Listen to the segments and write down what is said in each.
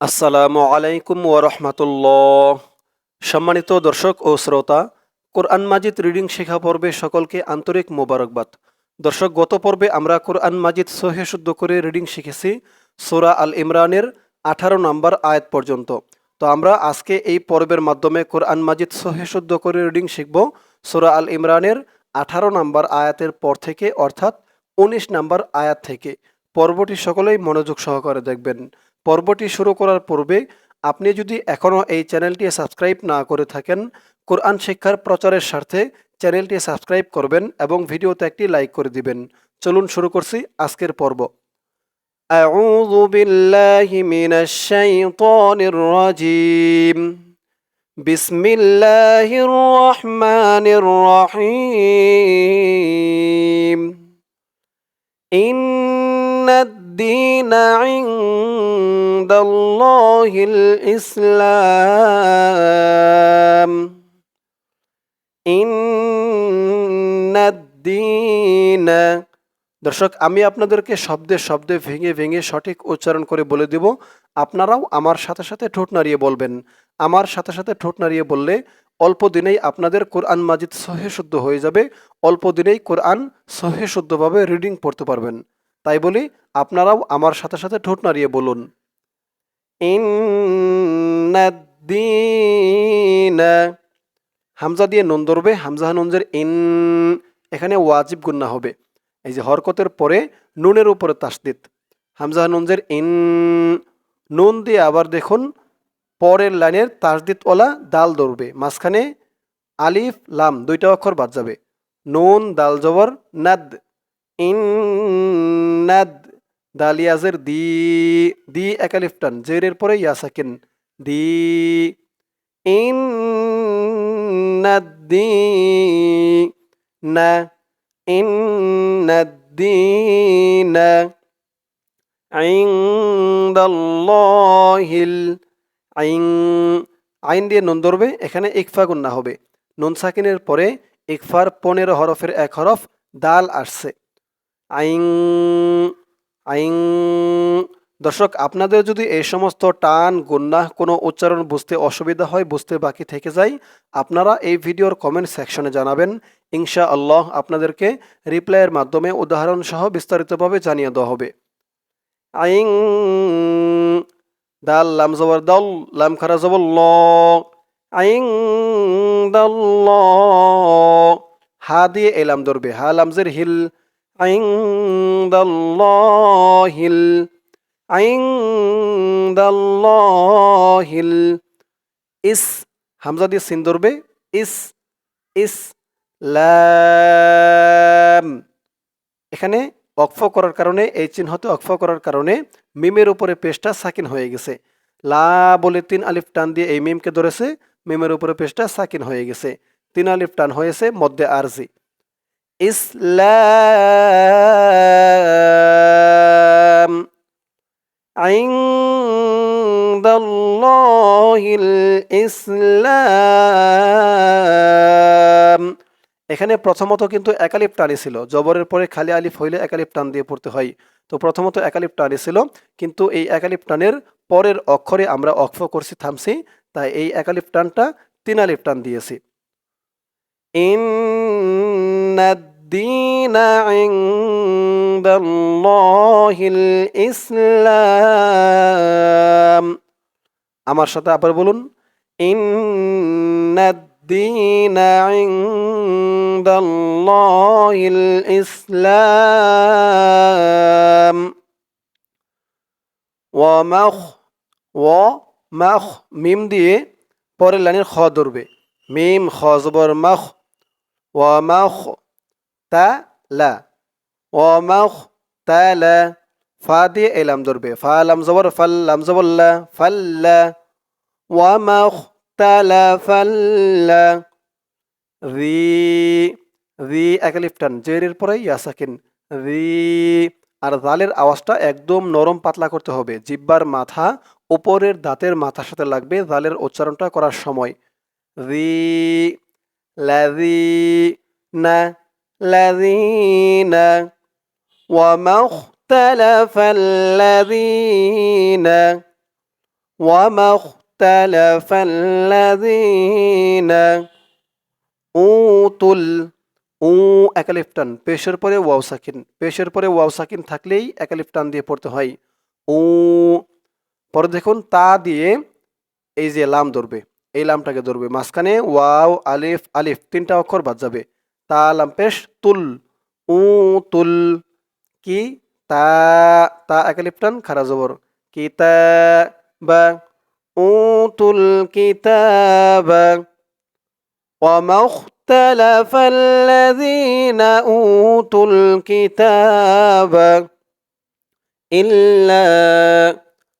আসসালামু আলাইকুম ওরহমতুল্লাহ সম্মানিত দর্শক ও শ্রোতা, কোরআন মাজিদ রিডিং শেখা পর্বে সকলকে আন্তরিক মোবারকবাদ। দর্শক, গত পর্বে আমরা কোরআন মাজিদ সহে শুদ্ধ করে রিডিং শিখেছি সোরা আল ইমরানের আঠারো নম্বর আয়াত পর্যন্ত। তো আমরা আজকে এই পর্বের মাধ্যমে কোরআন মাজিদ সহে শুদ্ধ করে রিডিং শিখব সোরা আল ইমরানের আঠারো নম্বর আয়াতের পর থেকে, অর্থাৎ উনিশ নম্বর আয়াত থেকে। পর্বটি সকলেই মনোযোগ সহকারে দেখবেন। পর্বটি শুরু করার পূর্বে আপনি যদি এখনও এই চ্যানেলটি সাবস্ক্রাইব না করে থাকেন কোরআন শিক্ষার প্রচারের স্বার্থে চ্যানেলটি সাবস্ক্রাইব করবেন এবং ভিডিওতে একটি লাইক করে দিবেন চলুন শুরু করছি আজকের পর্ব أعوذ بالله من الشيطان الرجيم بسم الله الرحمن الرحيم إن الدين عند الله الإسلام إن الدين দর্শক আমি আপনাদেরকে শব্দে শব্দে ভেঙে ভেঙে সঠিক উচ্চারণ করে বলে দেব আপনারাও আমার সাথে সাথে ঠোঁট নাড়িয়ে বলবেন আমার সাথে সাথে ঠোঁট নাড়িয়ে বললে অল্প দিনেই আপনাদের কোরআন মাজিদ সহে শুদ্ধ হয়ে যাবে অল্প দিনেই কোরআন সহে শুদ্ধভাবে রিডিং পড়তে পারবেন তাই বলি, আপনারাও আমার সাথে সাথে ঠোঁট নাড়িয়ে বলুন। হামজা দিয়ে নুন ধরবে, হামজা নুনজের ইন, এখানে ওয়াজিব গুন্না হবে। এই যে হরকতের পরে নুনের উপরে তাসদিত হামজা নুনজের ইন, নুন দিয়ে আবার দেখুন, পরের লাইনের তাসদিদওয়ালা দাল ধরবে। মাঝখানে আলিফ, লাম, দুইটা অক্ষর বাদ যাবে। নুন, দাল, জবর, নাদ। ইন্নাদ দালিয়াজের দি দি একালিফটান জেরের পরে ইয়া সাকিন, দি। ইন্নাদ্দি না। ইন ইন্নাদ্দিন আইন্দাল্লাহিল, আইন আইন দিয়ে নুন ধরবে, এখানে ইকফা গুন্না হবে। নুন সাকিনের পরে ইকফার পনেরো হরফের এক হরফ, দাল আসছে। আইন আইন দর্শক, আপনাদের যদি এই সমস্ত টান, গুন্না কোনো উচ্চারণ বুঝতে অসুবিধা হয়, বুঝতে বাকি থেকে যায়, আপনারা এই ভিডিওর কমেন্ট সেকশনে জানাবেন। ইনশা আল্লাহ আপনাদেরকে রিপ্লাইয়ের মাধ্যমে উদাহরণ সহ বিস্তারিতভাবে জানিয়ে দেওয়া হবে। আইং, দাল, লাম জবর দল লাম খারা জবর ল। আইং, দল হা দিয়ে এলাম ধরবে। হা লামজের হিল। আইং দল হিল আইং দল হিল ইস হামজা দিয়ে সিন ইস ইস লাম এখানে অক্ফ করার কারণে, এই চিহ্নতে অক্ফ করার কারণে মিমের উপরে পেশটা সাকিন হয়ে গেছে। লা বলে তিন আলিফ টান দিয়ে এই মিমকে ধরেছে, মিমের উপরে পেশটা সাকিন হয়ে গেছে। তিন আলিফ টান হয়েছে মধ্যে আরজি ইসলাম عند الله الإسلام এখানে প্রথমত কিন্তু একালিপ টানি ছিল জবরের পরে খালি আলিফ হইলে একালিপ টান দিয়ে পড়তে হয় তো প্রথমত একালিপ টানি ছিল কিন্তু এই একালিপ টানের পরের অক্ষরে আমরা অক্ষ করছি থামছি তাই এই একালিপ টানটা তিন আলিফ টান দিয়েছি ইন্নাদ্দিন ইনদাল্লাহিল ইসলাম আমার সাথে আবার বলুন ইন্নাদ্দিন ইনদাল্লাহিল ইসলাম ওয়ামাখ ও মাখ মিম দিয়ে পরের লাইনের খ ধরবে। মিম, খ, জবর, মাখ ওয়ামাখ তা লা ওয়ামাখ তা লা ফা দিয়ে এলাম ধরবে। ফা জবর, ফাল, লাম জবল্লা ফাল্লা ওয়ামাখ তালা ফাল্লা রি রি একালিফটান জেরের পরে ইয়াসাকিন রি, আর জালের আওয়াজটা একদম নরম পাতলা করতে হবে। জিব্বার মাথা উপরের দাঁতের মাথার সাথে লাগবে। জালের উচ্চারণটা করার সময়। রি লাজি না লাজিনা وما اختلف الذين وما اختلف الذين উতুল উ একালিফ টান পেশের পরে ওয়াও সাকিন পেশের পরে ওয়াও সাকিন থাকলেই একালিফ টান দিয়ে পড়তে হয় উ পরে দেখুন তা দিয়ে এই যে লাম ধরবে এই লামটাকে ধরবে মাঝখানে ওয়াও আলিফ আলিফ তিনটা অক্ষর বাদ যাবে তা লাম পেশ তুল উ তুল কি তা তা একালিফ টান খারা জবর কি তা বা উতুল কিতাবা وما اختلف الذين أوتوا الكتاب إلا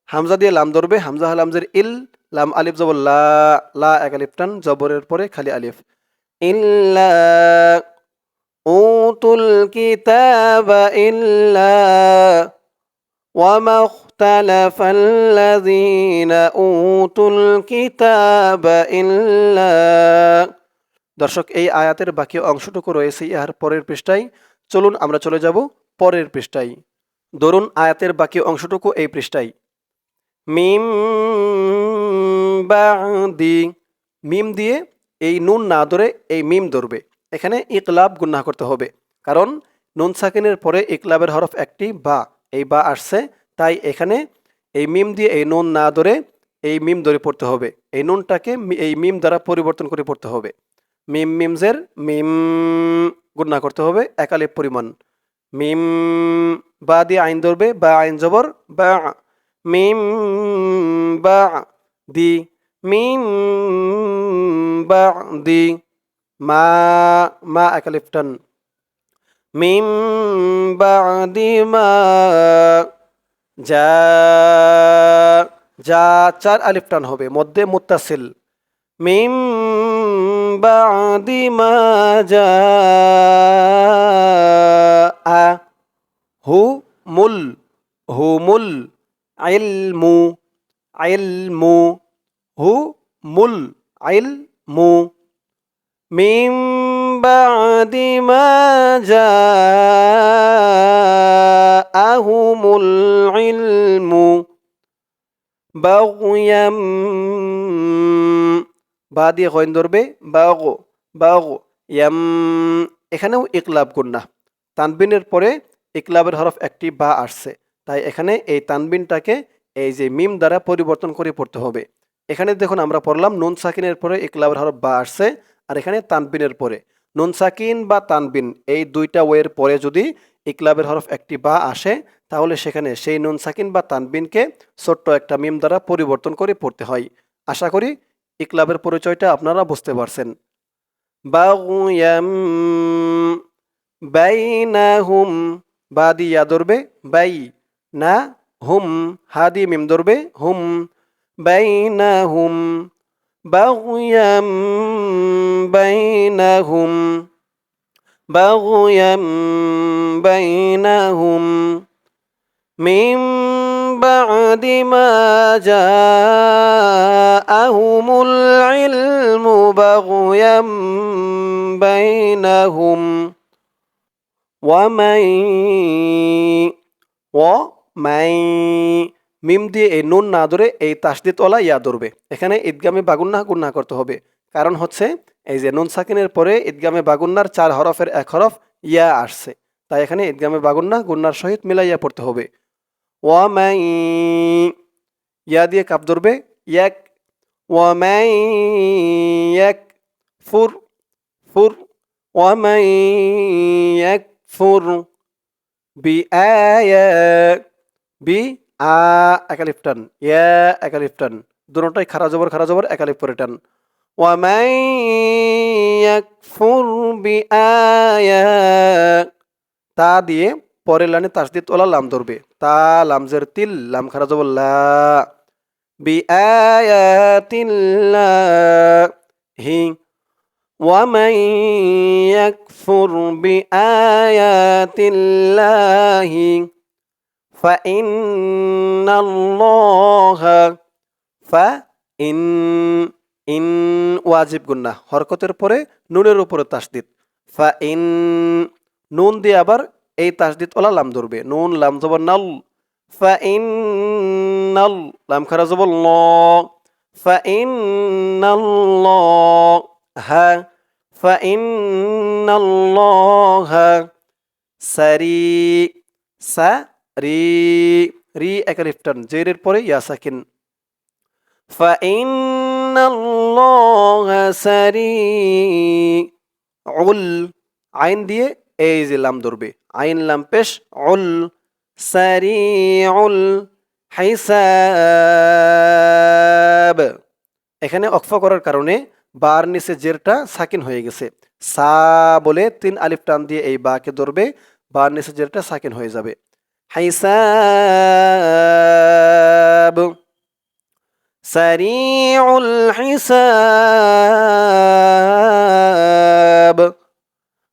হামজা দিয়ে লাম ধরবে হামজা হাল হামজের ইল লাম আলিফ জবর লা লা এক আলিফ টান জবরের পরে খালি আলিফ ইল্লা উতুল কিতাব ইল্লা وما اختلف الذين أوتوا الكتاب إلا দর্শক এই আয়াতের বাকি অংশটুকু রয়েছে ইহার পরের পৃষ্ঠায় চলুন আমরা চলে যাব পরের পৃষ্ঠায় ধরুন আয়াতের বাকি অংশটুকু এই পৃষ্ঠায় মিম বাদি। মিম দিয়ে এই নুন না ধরে এই মিম ধরবে। এখানে ইকলাব গুন্না করতে হবে। কারণ নুন সাকিনের পরে ইকলাবের হরফ একটি বা। এই বা আসছে, তাই এখানে এই মিম দিয়ে এই নুন না ধরে এই মিম ধরে পড়তে হবে। এই নুনটাকে এই মিম দ্বারা পরিবর্তন করে পড়তে হবে। মিম মিমজের মিম গুন্না করতে হবে একালিপ পরিমাণ। মিম বা দিয়ে আইন ধরবে, বা আইন জবর, বা মিম বা দি মিম বা দি মা মা একালিফ টান। মিম বাদি, মা, যা যা, চার আলিফ টান হবে, মধ্যে মুত্তাসিল। মিম বাদি, মা, যা, আ, হু, মুল হুমুল আইলমু আইলমু, হু, মুল, আইলমু। মিম বাদি মা জাআহুমুল ইলমু বাগয়াম। বা দিয়ে কয়েন ধরবে, বাগ বাগ, ইয়াম। এখানেও ইকলাব গুন্না। তানবিনের পরে ইকলাবের হরফ একটি বা আসছে। তাই এখানে এই তানবিনটাকে এই যে মিম দ্বারা পরিবর্তন করে পড়তে হবে। এখানে দেখুন আমরা পড়লাম নুন সাকিনের পরে ইকলাবের হরফ বা আসছে, আর এখানে তানবিনের পরে। নুন সাকিন বা তানবিন, এই দুইটা ওয়ের পরে যদি ইকলাবের হরফ একটি বা আসে, তাহলে সেখানে সেই নুন সাকিন বা তানবিনকে ছোট্ট একটা মিম দ্বারা পরিবর্তন করে পড়তে হয়। আশা করি ইকলাবের পরিচয়টা আপনারা বুঝতে পারছেন। বাগুয়াম বাইনাহুম বা দিয়া ধরবে বাই। না হুম হা দিয়ে মিম ধরবে হুম বাইনাহুম বাগুয়াম বাইনাহুম বাগুয়াম বাইনাহুম من بعد ما جاءهم العلم بغيا بينهم ومن মাই মিম দিয়ে এই নুন না ধরে এই তাসদিতওয়ালা ইয়া ধরবে। এখানে ঈদগামে বাগুন্না গুন্না করতে হবে। কারণ হচ্ছে এই যে নুন সাকিনের পরে ঈদগামে বাগুন্নার চার হরফের এক হরফ ইয়া আসছে। তাই এখানে ঈদগামে বাগুন্না গুন্নার সহিত মিলাইয়া পড়তে হবে। ওয়া মাই ইয়া দিয়ে কাপ ধরবে। ইয়াক। ওয়া মাই ইয়াক। ফুর। ফুর। ওয়া মাই ইয়াক। ফুর। বি বিআয়া বি আ একালিফ টান ইয়া একালিফ টান দুটোটাই খারা জবর খারা জবর একালিফ করে টান ওয়ামাই ইয়াকফুর বি আয়া তা দিয়ে পরের লাইনে তাসদিদ ওলা লাম ধরবে তা লামজের তিল লাম খারা জবর লা বি আয়াতিল্লাহি ومن يكفر بآيات الله فإن الله فإن ইন ওয়াজিব গুন্না হরকতের পরে নুনের উপরে তাসদিদ ফা ইন নুন দিয়ে আবার এই তাসদিদ ওলা লাম ধরবে নুন লাম জবর নাল فإن ال- لام خرزب ল فإن الله فإن الله সারি সারি রি একালিফটান জেরের পরে ইয়া সাকিন فإن الله سريع আইন দিয়ে এই যে লাম ধরবে আইন লাম পেশ উল সারিউল হিসাব এখানে অক্ফা করার কারণে বার নিচে জেরটা সাকিন হয়ে গেছে সা বলে তিন আলিফ টান দিয়ে এই বাকে ধরবে বার নিচে জেরটা সাকিন হয়ে যাবে حساب. سريع الحساب.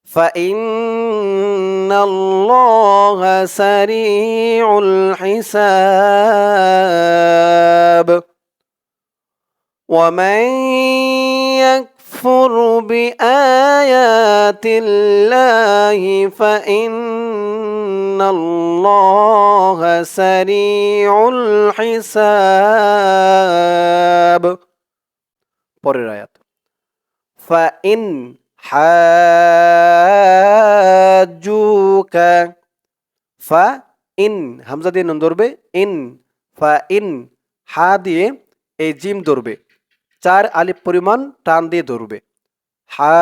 فإن الله سريع الحساب. ومن يك يكفر بآيات الله فإن الله سريع الحساب পরের আয়াত فإن حاجوك فإن হামজা দিয়ে নুন ধরবে ইন فإن হা দিয়ে এই জিম ধরবে চার আলিফ পরিমাণ টান দিয়ে ধরবে হাজ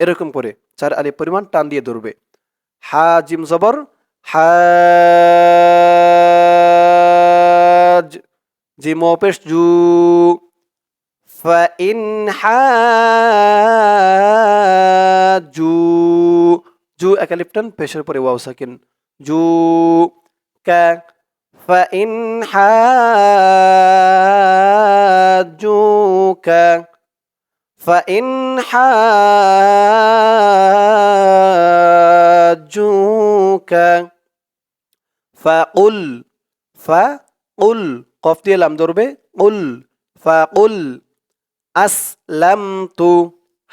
এরকম করে চার আলিফ পরিমাণ টান দিয়ে ধরবে হা জিম জবর হাজ জিম অপেশ জু فإن حاجو জু একালিপটন পেশের পরে ওয়াও সাকিন জু কা فإن حاجوك فإن حاجوك فقل فقل قف دي لام دربه قل فقل أسلمت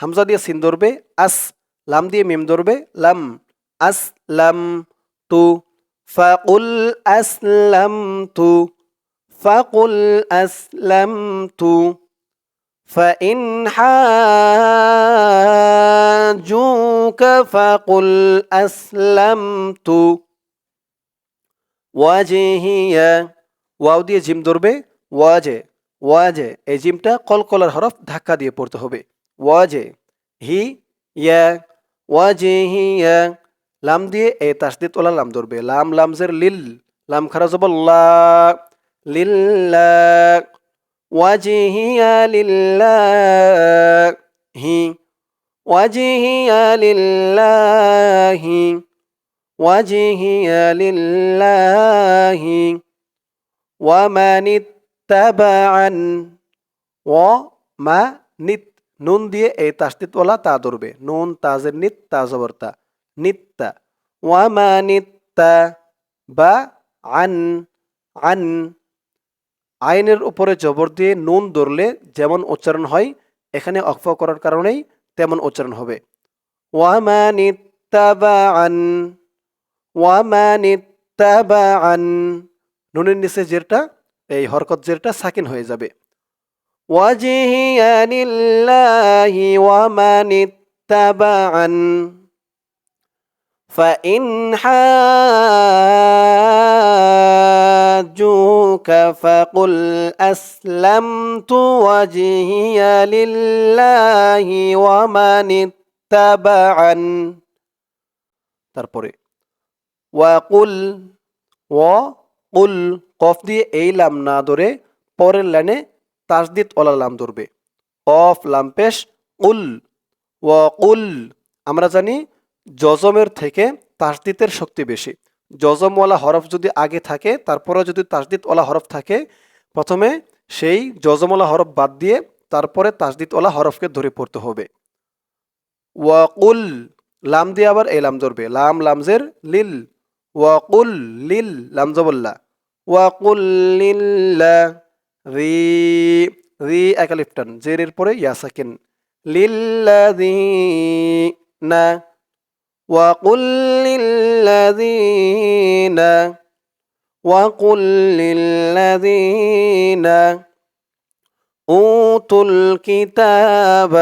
همزة دي سين دربه أس لام دي ميم دربه لم أسلمت তু ফাকুল আসলামতু ফাকুল আসলামতু فإن حاجوك فقل أسلمت وجهي ওয়াও দিয়ে জিম ধরবে ওয়াজে ওয়াজে এই জিমটা কলকলার হরফ ধাক্কা দিয়ে পড়তে হবে ওয়াজে হি ইয়া ওয়াজে হি ইয়া লাম দিয়ে এ তাসদিদ ওলা লাম ধরবে। লাম, লামজের লিল, লাম খারাজবল্লা লিল্লা ওয়াজিহিয়া লিল্লাহি ওয়াজিহিয়া লিল্লাহি ওয়াজিহিয়া লিল্লাহি ওয়ামানিত তাবাআন ও মা নিত নুন দিয়ে এই তাসদিদওয়ালা তা ধরবে। নুন, তাজের নিত তা জবর তা। নিত্তা। ওয়ামা নিত্তা বা আন আন। আইনের উপরে জবর দিয়ে নুন ধরলে যেমন উচ্চারণ হয়, এখানে অক্ফ করার কারণেই তেমন উচ্চারণ হবে। ওয়ামা নিত্তাবা আন ওয়ামা নিত্তাবা আন। নুনের নিচে জেরটা এই হরকত জেরটা সাকিন হয়ে যাবে। ওয়াজিহিয়া লিল্লাহি ওয়ামান ইত্তাবাআন فإن حاجوك فقل أسلمت وجهي لله ومن اتبعن তারপরে ওয়াকুল ওয়াকুল কফ দিয়ে এই লাম না ধরে পরের লাইনে তাসদিদ ওলা লাম ধরবে কফ লাম পেশ উল ওয়াকুল আমরা জানি জজমের থেকে তাসদিতের শক্তি বেশি। জজমওয়ালা হরফ যদি আগে থাকে তারপরে যদি তাসদিদওয়ালা হরফ থাকে, প্রথমে সেই জজমওয়ালা হরফ বাদ দিয়ে তারপরে তাসদিদওয়ালা হরফকে ধরে পড়তে হবে। ওয়াকুল, লাম দিয়ে আবার এই লাম ধরবে। লাম, লামজের লিল। ওয়াকুল, লিল, লাম জবল্লা। ওয়াকুল লিল্লা রি রি একালিফটান। জেরের পরে ইয়াসাকিন। লিল্লাযীনা وقل للذين وقل للذين أوتوا الكتاب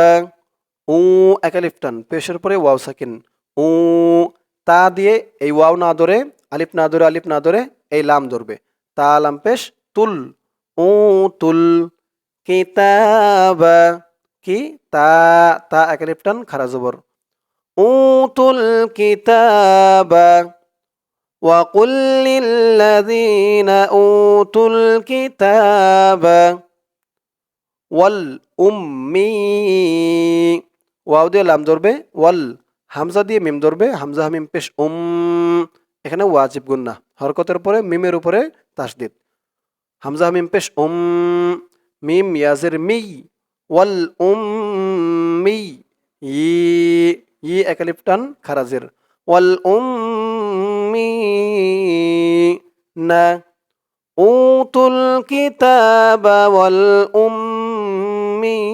উ একালিফটান পেশের পরে ওয়াও সাকিন উ তা দিয়ে এই ওয়াও না ধরে আলিফ না ধরে আলিফ না ধরে এই লাম ধরবে তা লাম পেশ তুল উ তুল কিতাব কি তা তা একালিফটান খারা জবর উতুল কিতাব وقل للذين أوتوا الكتاب والأمي ওয়াও দিয়ে লাম ধরবে ওয়াল হামজা দিয়ে মিম ধরবে হামজা হামিম পেশ উম এখানে ওয়াজিব গুন্না হরকতের পরে মিমের উপরে তাসদিদ হামজা হামিম পেশ উম মিম ইয়াজের মি ওয়াল উম মি ই ই একালিফ টান খারাজের। ওয়াল উম মি না উতুল কিতাব ওয়াল উম্মিনা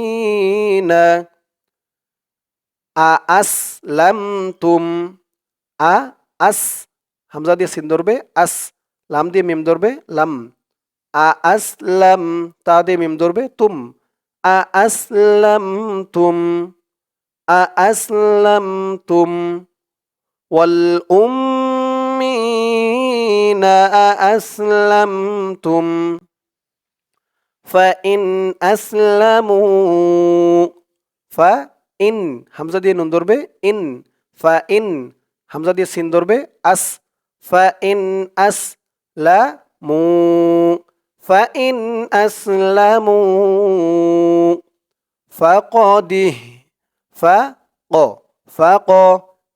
আ আসলামতুম আ আস হামজা দিয়ে সিন ধরবে, আস লাম দিয়ে মিম ধরবে, লাম। আ আসলাম তা দিয়ে মিম ধরবে, তুম। আ আসলাম তুম। Aaslamu wa alumina Aaslamu fa in aslamu fa in hamzah dienundur be in fa in hamzah diesindur be as fa in aslamu fa in aslamu faqadhi ফা ক ফা ক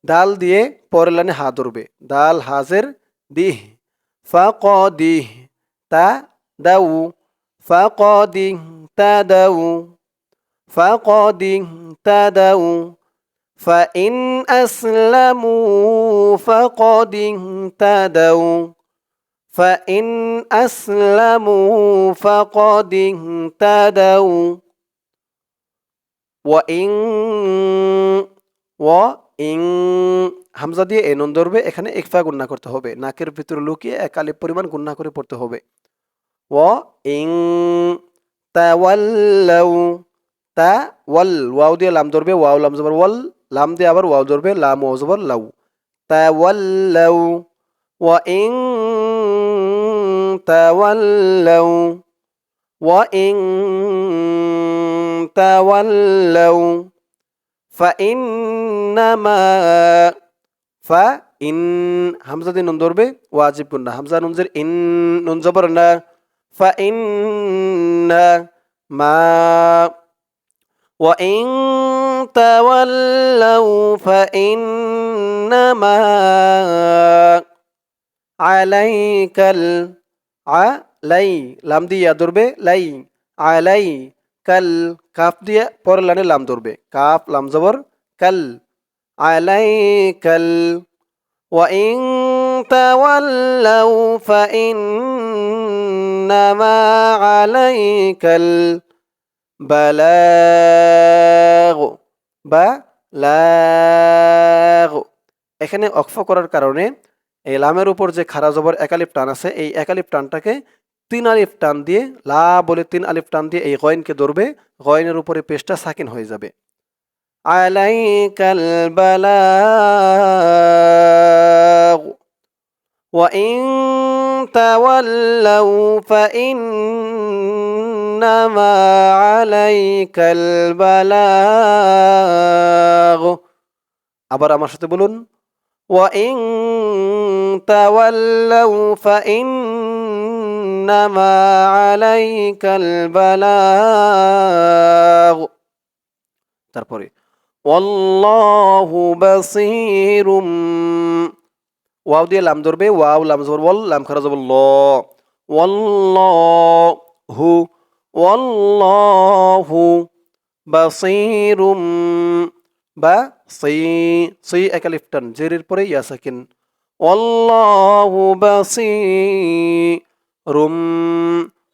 দাল দিয়ে পরের লাইনে হা ধরবে দাল হাজের দিহ ফা ক দিহ তা দাউ فقد اهتدوا فقد اهتدوا فإن أسلموا فقد اهتدوا فإن أسلموا فقد اهتدوا ওয়াইং ওয়া ইং হামজা দিয়ে এ নুন ধরবে, এখানে একফা গুন্না করতে হবে। নাকের ভিতরে লুকিয়ে একালি পরিমাণ গুন্না করে পড়তে হবে। ওয়া ইং তাওয়াল্লাউ তা ওয়াল ওয়াও দিয়ে লাম ধরবে, ওয়াও লাম জবর ওয়াল। লাম দিয়ে আবার ওয়াও ধরবে, লাম ওয়াও জবর লাউ। তাওয়াল্লাউ ওয়া ইং তাওয়াল্লাউ ওয়া ইং تولوا فإنما فإن হামজা দিয়ে নুন ধরবে ওয়াজিব গুন্না হামজা নুনজের ইন নুন জবর না فإن ما وإن تولوا فإنما عليك العلي লাম দিয়ে ধরবে লাই আলাই কাল কাফ দিয়ে পরের লাইনে লাম ধরবে কাফ লাম জবর কাল আলাই কাল وإن تولوا فإنما عليك البلاغ বালাগ এখানে অক্ফ করার কারণে এই লামের উপর যে খারা জবর একালিপ টান আছে এই একালিপ টানটাকে তিন আলিফ টান দিয়ে লা বলে তিন আলিফ টান দিয়ে এই গয়নকে ধরবে গয়নের উপরে পেশটা সাকিন হয়ে যাবে عليك البلاغ وإن تولوا فإنما عليك البلاغ আবার আমার সাথে বলুন وإن تولوا فإنما عليك البلاغ তারপরে ওয়াল্লাহু বাসীরুম ওয়াও দিয়ে লাম ধরবে ওয়াও লাম জবর ওয়াল লাম খারা জবর ল ওয়াল্লাহু ওয়াল্লাহু বাসীরুম বা সি সি একালিফটান জেরের পরে ইয়া সাকিন ওয়াল্লাহু বাসীরুম রুম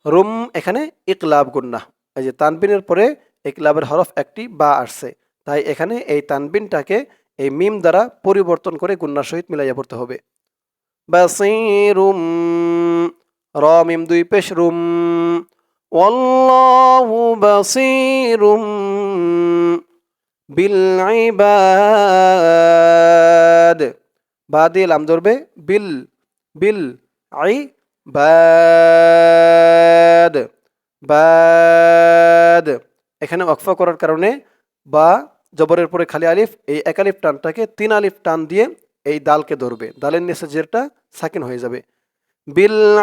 রুম এখানে ইকলাব গুন্না। এই যে তানবিনের পরে ইকলাবের হরফ একটি বা আসছে। তাই এখানে এই তানবিনটাকে এই মিম দ্বারা পরিবর্তন করে গুন্নার সহিত মিলাইয়া পড়তে হবে। বাসিরুম, র মিম দুই পেশ রুম। ওয়াল্লাহু বিল বা দিয়ে লাম ধরবে বিল বিল আই বাদ বাদ। এখানে অক্ফা করার কারণে বা জবরের পরে খালি আলিফ, এই এক আলিফ টানটাকে তিন আলিফ টান দিয়ে এই দালকে ধরবে। দালের নিচে জেরটা সাকিন হয়ে যাবে। বিল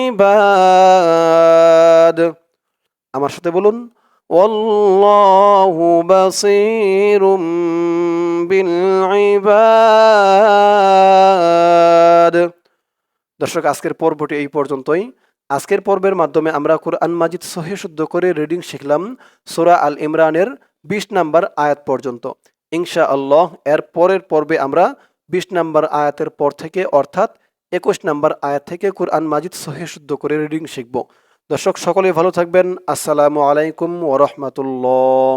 ইবাদ। আমার সাথে বলুন والله بصير بالعباد দর্শক আজকের পর্বটি এই পর্যন্তই আজকের পর্বের মাধ্যমে আমরা কোরআন মাজিদ সহে শুদ্ধ করে রিডিং শিখলাম সোরা আল ইমরানের বিশ নাম্বার আয়াত পর্যন্ত ইনশা আল্লাহ এর পরের পর্বে আমরা বিশ নাম্বার আয়াতের পর থেকে অর্থাৎ একুশ নাম্বার আয়াত থেকে কোরআন মাজিদ সহে শুদ্ধ করে রিডিং শিখব দর্শক সকলে ভালো থাকবেন। আসসালামু আলাইকুম ওরহমতুল্লাহ